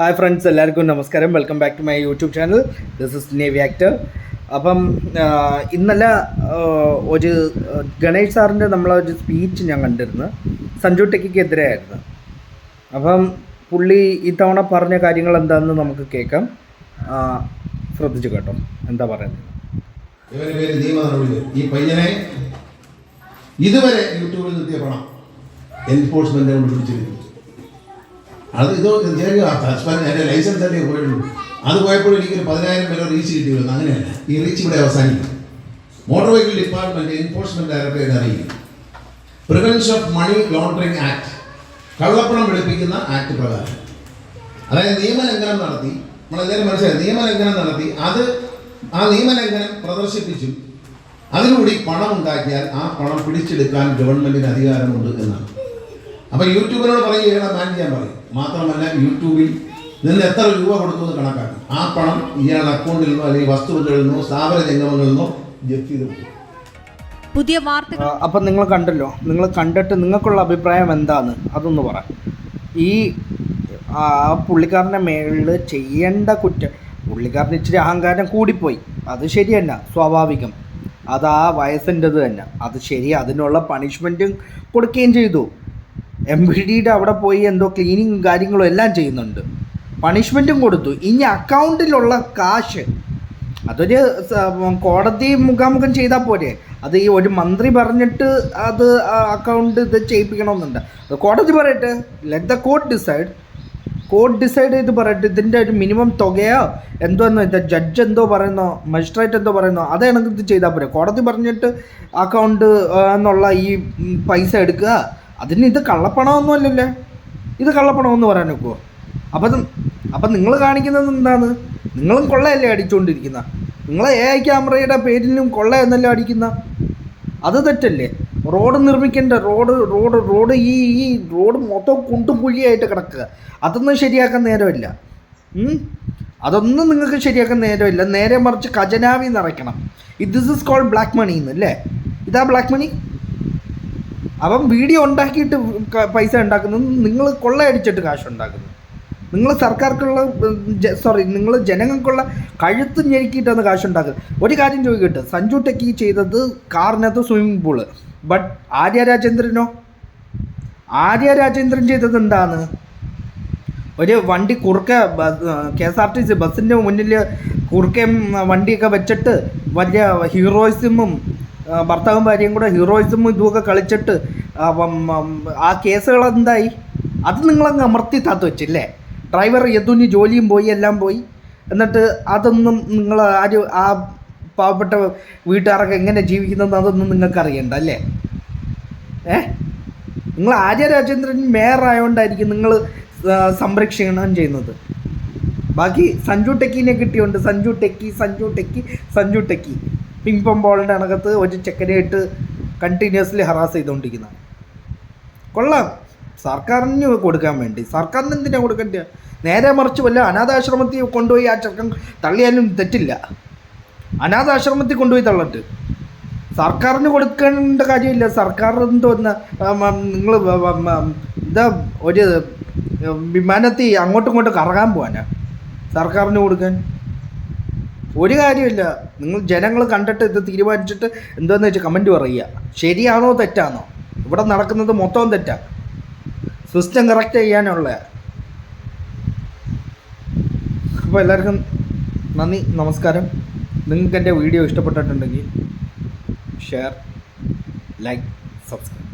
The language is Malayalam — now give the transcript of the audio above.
ഹായ് ഫ്രണ്ട്സ് എല്ലാവർക്കും നമസ്കാരം. Welcome back to my YouTube channel this is navy actor അപ്പം ഇന്നലെ ഒരു ഗണേഷ് സാറിന്റെ ഒരു സ്പീച്ച് ഞാൻ കണ്ടിരുന്നു. സഞ്ജു ടെക്കിക്കെതിരെയായിരുന്നു അപ്പം പുള്ളി ഇത്തവണ പറഞ്ഞ കാര്യങ്ങൾ എന്താണെന്ന് നമുക്ക് കേൾക്കാം. ശ്രദ്ധിച്ചു കേട്ടോ. എന്താ പറയുന്നത്? ഈ പയ്യനെ ഇതുവരെ യൂട്യൂബിൽ നിർത്തിയ പണം എൻഫോഴ്സ്മെന്റ് കൊണ്ട് പിടിച്ചിരുന്നു. അത് ഇത് ഹസ്ബൻഡ് എന്റെ ലൈസൻസ് അല്ലേ പോയുള്ളൂ അത് പോയപ്പോൾ എനിക്കൊരു പതിനായിരം പേരെ റീച്ച് കിട്ടിയിരുന്നു. അങ്ങനെയല്ല. ഈ റീച്ച് ഇവിടെ അവസാനിക്കും. മോട്ടോർ വെഹിക്കിൾ എൻഫോഴ്സ്മെന്റ് ഡയറക്ടറേറ്റ് അറിയിക്കും prevention of money laundering act കള്ളപ്പണം വെളുപ്പിക്കുന്ന ആക്ട് പ്രകാരം. അതായത് നിയമലംഘനം നടത്തി നമ്മളെല്ലാവരും മനസ്സിലായി നിയമലംഘനം നടത്തി അത് ആ നിയമലംഘനം പ്രദർശിപ്പിച്ചും അതിലൂടെ പണം ഉണ്ടാക്കിയാൽ ആ പണം പിടിച്ചെടുക്കാൻ ഗവൺമെന്റിന് അധികാരമുണ്ട് എന്നാണ്. അപ്പൊ യൂട്യൂബിനോട് പറയുകയാണ് ബാൻ ചെയ്യാൻ പറയും. മാത്രമല്ല യൂട്യൂബിൽ നിന്ന് എത്ര രൂപ കൊടുത്തു എന്ന് കണക്കാക്കും. ആ പണം ഇയാളുടെ അക്കൗണ്ടിൽ നിന്നോ അല്ലെങ്കിൽ വസ്തുവകളിൽ നിന്നോ സ്ഥാപന ജംഗമങ്ങളിൽ നിന്നോ ജപ്തി ചെയ്ത് പുതിയ വാർത്തകൾ. അപ്പം നിങ്ങൾ കണ്ടല്ലോ നിങ്ങൾ കണ്ടിട്ട് നിങ്ങൾക്കുള്ള അഭിപ്രായം എന്താണ് അതൊന്ന് പറ. ഈ ആ പുള്ളിക്കാരന്റെ മേളിൽ ചെയ്യേണ്ട കുറ്റം പുള്ളിക്കാരന് ഇച്ചിരി അഹങ്കാരം കൂടിപ്പോയി. അത് ശരിയല്ല തന്നെ സ്വാഭാവികം. അത് ആ വയസ്സിന്റെത് തന്നെ. അത് ശരി അതിനുള്ള പണിഷ്മെന്റും കൊടുക്കുകയും ചെയ്തു. എം ബി ഡിയുടെ അവിടെ പോയി എന്തോ ക്ലീനിങ്ങും കാര്യങ്ങളും എല്ലാം ചെയ്യുന്നുണ്ട്. പണിഷ്മെന്റും കൊടുത്തു. ഇനി അക്കൗണ്ടിലുള്ള കാശ് അതൊരു കോടതി മുഖാമുഖം ചെയ്താൽ പോരെ. അത് ഈ ഒരു മന്ത്രി പറഞ്ഞിട്ട് അത് അക്കൗണ്ട് ഇത് ചെയ്യിപ്പിക്കണമെന്നുണ്ട്. അത് കോടതി പറയട്ടെ. Let the court decide court decide ചെയ്ത് പറയട്ടെ. ഇതിന്റെ ഒരു മിനിമം തുകയോ എന്തോ എന്നോ ഇത് ജഡ്ജ് എന്തോ പറയുന്നോ മജിസ്ട്രേറ്റ് എന്തോ പറയുന്നോ അതാണെങ്കിൽ ഇത് ചെയ്താൽ പോരെ. കോടതി പറഞ്ഞിട്ട് അക്കൗണ്ട് എന്നുള്ള ഈ പൈസ എടുക്കുക. അതിന് ഇത് കള്ളപ്പണമൊന്നും അല്ലല്ലേ? ഇത് കള്ളപ്പണമെന്ന് പറയാൻ ഒക്കുമോ അപ്പം അപ്പം നിങ്ങൾ കാണിക്കുന്നത് എന്താണ്? നിങ്ങളും കൊള്ളയല്ലേ അടിച്ചുകൊണ്ടിരിക്കുന്ന നിങ്ങളെ എ ഐ ക്യാമറയുടെ പേരിലും കൊള്ള എന്നല്ലേ അടിക്കുന്ന? അത് തെറ്റല്ലേ? റോഡ് നിർമ്മിക്കേണ്ട റോഡ് റോഡ് റോഡ് ഈ ഈ റോഡ് മൊത്തം കുണ്ടും കുഴിയായിട്ട് കിടക്കുക. അതൊന്നും ശരിയാക്കാൻ നേരമില്ല? അതൊന്നും നിങ്ങൾക്ക് ശരിയാക്കാൻ നേരമില്ല. നേരെ മറിച്ച് ഖജനാവി നിറയ്ക്കണം. This is called black money എന്നല്ലേ ഇതാ ബ്ലാക്ക് മണി അപ്പം വീഡിയോ ഉണ്ടാക്കിയിട്ട് പൈസ ഉണ്ടാക്കുന്നത് നിങ്ങൾ കൊള്ളയടിച്ചിട്ട് കാശ് ഉണ്ടാക്കുന്നു നിങ്ങൾ സർക്കാർക്കുള്ള സോറി നിങ്ങൾ ജനങ്ങൾക്കുള്ള കഴുത്ത് ഞെരുക്കിയിട്ടാണ് കാശ് ഉണ്ടാക്കുന്നത് ഒരു കാര്യം ചോദിക്കട്ടെ. സഞ്ജു ടെക്കി ചെയ്തത് കാറിനകത്ത് സ്വിമ്മിംഗ് പൂൾ ബട്ട് ആര്യ രാജേന്ദ്രനോ? ആര്യ രാജേന്ദ്രൻ ചെയ്തത് എന്താണ്? ഒരു വണ്ടി കുറുക്കെ K S R T C ബസ്സിന്റെ മുന്നിൽ കുറുക്കയും വണ്ടിയൊക്കെ വെച്ചിട്ട് വലിയ ഹീറോയിസമും ഭർത്താവും ഭാര്യയും കൂടെ ഹീറോയിസമും ഇതുമൊക്കെ കളിച്ചിട്ട് ആ, കേസുകൾ എന്തായി അത് നിങ്ങളങ്ങ് അമർത്തി താത്ത് വെച്ചില്ലേ? ഡ്രൈവർ യദുനി ജോലിയും പോയി എല്ലാം പോയി. എന്നിട്ട് അതൊന്നും നിങ്ങൾ ആര് ആ പാവപ്പെട്ട വീട്ടുകാരൊക്കെ എങ്ങനെ ജീവിക്കുന്നതെന്ന് അതൊന്നും നിങ്ങൾക്ക് അറിയണ്ട അല്ലേ? ഏ? നിങ്ങൾ ആര്യ രാജേന്ദ്രൻ മേയർ ആയതുകൊണ്ടായിരിക്കും നിങ്ങൾ സംരക്ഷണം ചെയ്യുന്നത്. ബാക്കി സഞ്ജു ടെക്കിനെ കിട്ടിയുണ്ട് Sanju techie Sanju techie Sanju techie. Ping pong ബോളിന്റെ അണകത്ത് ഒരു ചെക്കനെയിട്ട് കണ്ടിന്യൂസ്ലി ഹറാസ് ചെയ്തുകൊണ്ടിരിക്കുന്ന കൊള്ളാം. സർക്കാരിന് കൊടുക്കാൻ വേണ്ടി. സർക്കാരിന് എന്തിനാണ് കൊടുക്കേണ്ടത് നേരെ മറിച്ച് വല്ല അനാഥാശ്രമത്തിൽ കൊണ്ടുപോയി ആ ചെക്കൻ തള്ളിയാലും തെറ്റില്ല. അനാഥാശ്രമത്തിൽ കൊണ്ടുപോയി തള്ളട്ട്. സർക്കാരിന് കൊടുക്കേണ്ട കാര്യമില്ല. സർക്കാർ എന്തോന്ന് നിങ്ങൾ എന്താ ഒരു വിമാനത്തിൽ അങ്ങോട്ടും ഇങ്ങോട്ടും കറങ്ങാൻ പോകാനാണ് സർക്കാരിന് കൊടുക്കാൻ. ഒരു കാര്യമില്ല. നിങ്ങൾ ജനങ്ങൾ കണ്ടിട്ട് ഇത് തീരുമാനിച്ചിട്ട് എന്താന്ന് വെച്ചാൽ കമന്റ് പറയുക. ശരിയാണോ തെറ്റാണോ? ഇവിടെ നടക്കുന്നത് മൊത്തം തെറ്റാ. സിസ്റ്റം കറക്റ്റ് ചെയ്യാനുള്ള. അപ്പോൾ എല്ലാവർക്കും നന്ദി നമസ്കാരം. നിങ്ങൾക്ക് എന്റെ വീഡിയോ ഇഷ്ടപ്പെട്ടിട്ടുണ്ടെങ്കിൽ ഷെയർ ലൈക്ക് സബ്സ്ക്രൈബ്